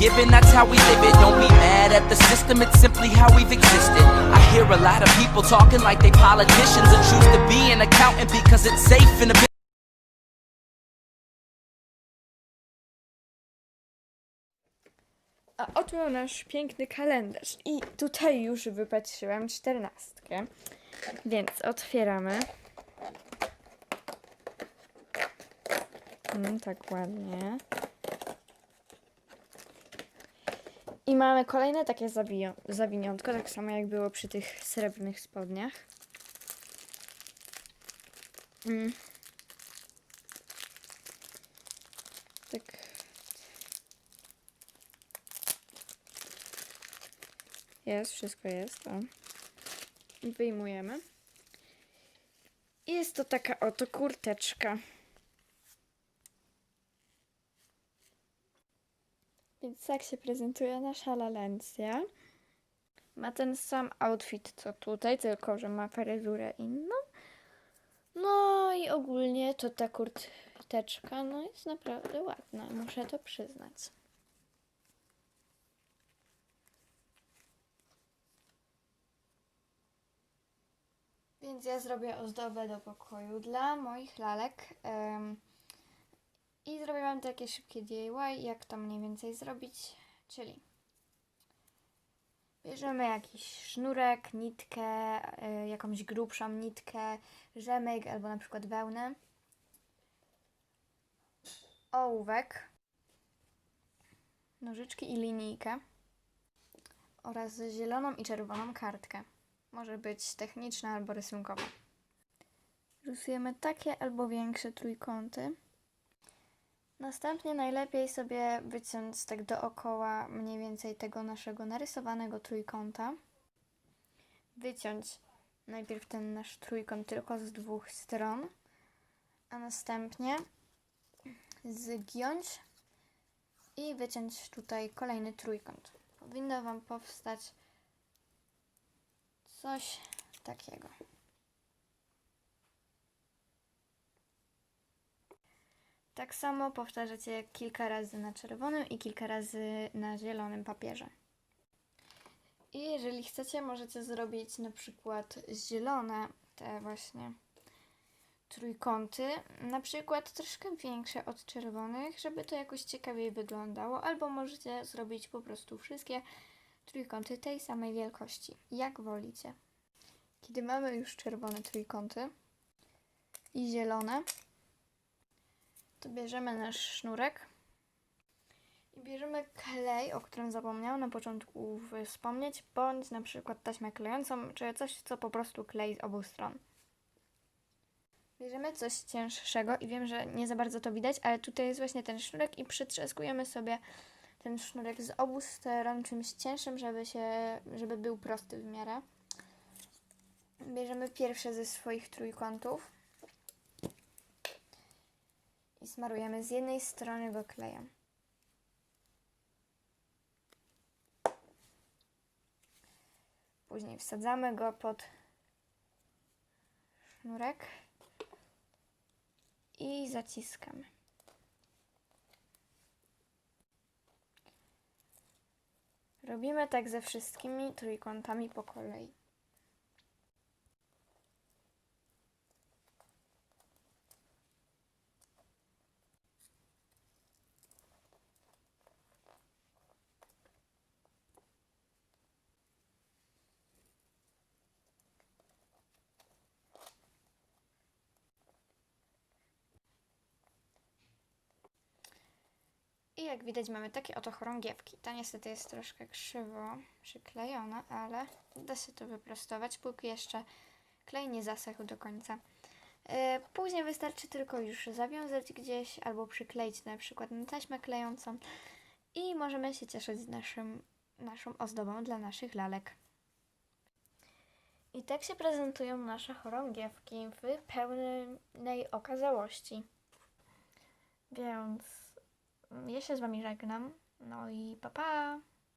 Given, that's how we live it. Don't be mad at the system, it's simply how we've existed. I hear a lot of people talking like they politicians and choose to be an accountant because it's safe in A oto nasz piękny kalendarz. I tutaj już wypatrzyłam czternastkę. Więc otwieramy. Mm, tak ładnie. I mamy kolejne takie zawiniątko, tak samo jak było przy tych srebrnych spodniach. Mm. Tak. Jest, wszystko jest. O. Wyjmujemy. I jest to taka oto kurteczka. Więc tak się prezentuje nasza lalencja. Ma ten sam outfit co tutaj, tylko że ma fryzurę inną. No i ogólnie to ta kurteczka no jest naprawdę ładna, muszę to przyznać. Więc ja zrobię ozdobę do pokoju dla moich lalek. em, Zrobiłam takie szybkie DIY, jak to mniej więcej zrobić. Czyli bierzemy jakiś sznurek, nitkę, y, jakąś grubszą nitkę, rzemek albo na przykład wełnę, ołówek, nożyczki i linijkę oraz zieloną i czerwoną kartkę. Może być techniczna albo rysunkowa. Rysujemy takie albo większe trójkąty. Następnie najlepiej sobie wyciąć tak dookoła mniej więcej tego naszego narysowanego trójkąta. Wyciąć najpierw ten nasz trójkąt tylko z dwóch stron, a następnie zgiąć i wyciąć tutaj kolejny trójkąt. Powinno Wam powstać Coś takiego. Tak samo powtarzacie kilka razy na czerwonym i kilka razy na zielonym papierze. I jeżeli chcecie, możecie zrobić na przykład zielone, te właśnie trójkąty, na przykład troszkę większe od czerwonych, żeby to jakoś ciekawiej wyglądało, albo możecie zrobić po prostu wszystkie trójkąty tej samej wielkości, jak wolicie. Kiedy mamy już czerwone trójkąty i zielone, to bierzemy nasz sznurek i bierzemy klej, o którym zapomniałam na początku wspomnieć, bądź na przykład taśmę klejącą, czy coś, co po prostu klei z obu stron. Bierzemy coś cięższego i wiem, że nie za bardzo to widać, ale tutaj jest właśnie ten sznurek i przytrzaskujemy sobie ten sznurek z obu stron czymś cięższym, żeby się, żeby był prosty w miarę. Bierzemy pierwsze ze swoich trójkątów smarujemy z jednej strony go klejem. Później wsadzamy go pod sznurek i zaciskamy. Robimy tak ze wszystkimi trójkątami po kolei. I jak widać mamy takie oto chorągiewki. Ta niestety jest troszkę krzywo przyklejona, ale da się to wyprostować, póki jeszcze klej nie zasechł do końca. Yy, Później wystarczy tylko już zawiązać gdzieś albo przykleić na przykład na taśmę klejącą i możemy się cieszyć naszym, naszą ozdobą dla naszych lalek. I tak się prezentują nasze chorągiewki w pełnej okazałości. Więc ja się z Wami żegnam. No i pa pa!